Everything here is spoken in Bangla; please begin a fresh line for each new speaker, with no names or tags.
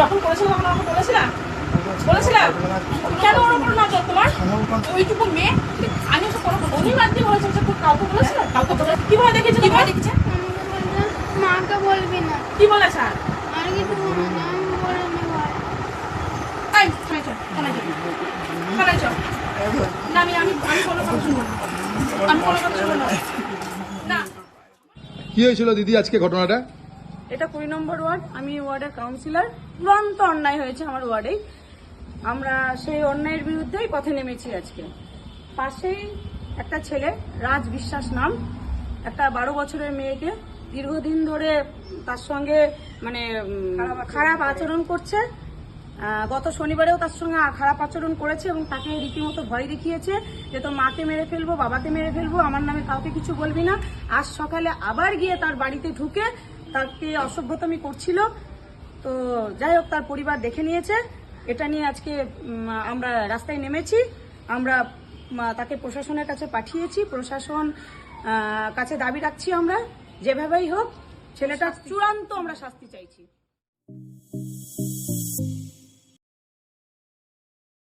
যখন করেছিল তখন আমাকে বলেছিলাম। বলেছিলাম কেন ওর উপর নজর তোমার? ওইটুকু মেয়ে? আমি কোনো অনিবাদ দিয়ে বলেছি যে কাউকে বলেছিল কাউকে বলে কীভাবে দেখেছি
মাকে বলবি না।
কি বলেছে? আর
কিছু
কি হয়েছিল দিদি আজকে ঘটনাটা?
এটা কুড়ি নম্বর ওয়ার্ড। আমি ওয়ার্ডের কাউন্সিলর চূড়ান্ত অন্যায় হয়েছে আমার ওয়ার্ডেই। আমরা সেই অন্যায়ের বিরুদ্ধেই পথে নেমেছি আজকে। পাশেই একটা ছেলে রাজ বিশ্বাস নাম। একটা বারো বছরের মেয়েকে দীর্ঘদিন ধরে তার সঙ্গে মানে খারাপ আচরণ করছে। গত শনিবারেও তার সঙ্গে খারাপ আচরণ করেছে এবং তাকে রীতিমতো ভয় দেখিয়েছে যে তোর মাকে মেরে ফেলব বাবাকে মেরে ফেলব আমার নামে কাউকে কিছু বলবি না। আজ সকালে আবার গিয়ে তার বাড়িতে ঢুকে তাকে অসভ্যতমি করছিল। তো যাই হোক, তার পরিবার দেখে নিয়েছে। এটা নিয়ে আজকে আমরা রাস্তায় নেমেছি। আমরা তাকে প্রশাসনের কাছে পাঠিয়েছি। প্রশাসন কাছে দাবি রাখছি আমরা, যেভাবেই হোক ছেলেটা চূড়ান্ত আমরা শাস্তি চাইছি।